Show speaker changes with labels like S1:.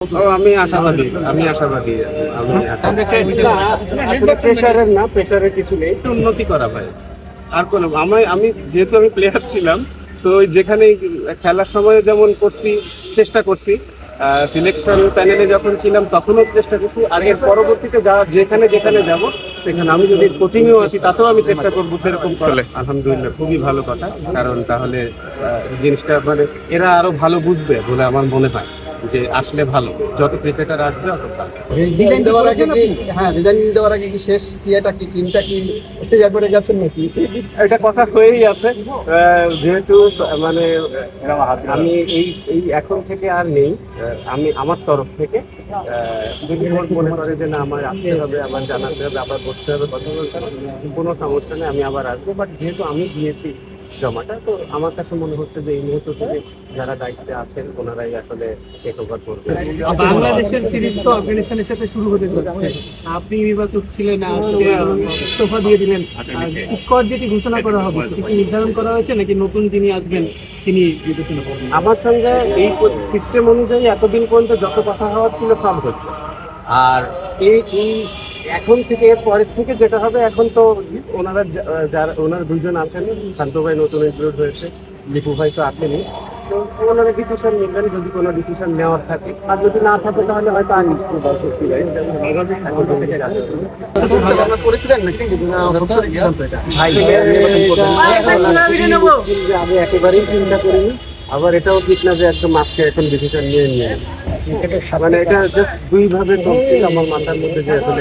S1: ও আমি আশাবাদী আমি আশাবাদী প্রেশারের না প্রেশারের কিছু নেই। উন্নতি করা ভাই আর কোনো আমি আমি যেহেতু আমি প্লেয়ার ছিলাম তো ওই যেখানে খেলার সময় যেমন করছি চেষ্টা করছি সিলেকশন প্যানেলে যখন ছিলাম তখনও চেষ্টা করছি। আর এর পরবর্তীতে যা যেখানে যেখানে যাব সেখানে আমি যদি কোচিংয়েও আছি তাতেও আমি চেষ্টা করব সেরকম করে। আলহামদুলিল্লাহ খুবই ভালো কথা। কারণ তাহলে আহ, জিনিসটা মানে এরা আরও ভালো বুঝবে বলে আমার মনে হয়। যে আসলে ভালো যত ক্রিকেটার আসবে অত ভালো।
S2: রিজাইন দেওয়ার আগে কি হ্যাঁ রিজাইন দেওয়ার আগে কি শেষ ইয়েটা কি টিমটা কি? করে গেছেন নাকি?
S1: এটা কথা হয়েই আছে। আহ, যেহেতু মানে আমি এই এই এখন থেকে আর নেই। আহ, আমি আমার তরফ থেকে আহ, যদি মনে করে যে না আমার আসতে হবে আবার জানাতে হবে আবার বসতে হবে কথা বলতে হবে কোনো সমস্যা নেই আমি আবার আসব। বাট যেহেতু আমি দিয়েছি জমাটা। তো আমার কাছে মনে হচ্ছে যে এই মুহূর্ত থেকে যারা দায়িত্বে আছেন ওনারাই আসলে টেক ওভার করবে।
S3: বাংলাদেশের সিরিজ তো আফগানিস্তানের সাথে শুরু হতে যাচ্ছে। আপনি নির্বাচক ছিলেন ইস্তফা দিয়ে দিলেন। স্কোয়াড যেটি ঘোষণা করা হবে সেটি কি নির্ধারণ করা হয়েছে নাকি নতুন যিনি আসবেন তিনি বিবেচনা করবেন
S1: আমার সঙ্গে এই সিস্টেম অনুযায়ী এতদিন পর্যন্ত যত কথা হওয়ার ছিল সব হচ্ছে আর এই এখন থেকে এর পরের থেকে যেটা হবে এখন তো ওনারা যারা ওনারা দুইজন আছেন শান্ত ভাই নতুন ইনক্লুড হয়েছে লিপু ভাই তো আছেনই। তো ওনারা ডিসিশন নেবেন যদি কোনো ডিসিশন নেওয়ার থাকে। আর যদি না থাকে তাহলে হয়তো আমি আমি একেবারেই চিন্তা করিনি। আবার এটাও ঠিক না যে একদম মাছকে এখন ডিসিশন নিয়ে নিয়ে। মানে এটা জাস্ট দুইভাবে চলছে আমার মাথার মধ্যে যে এখন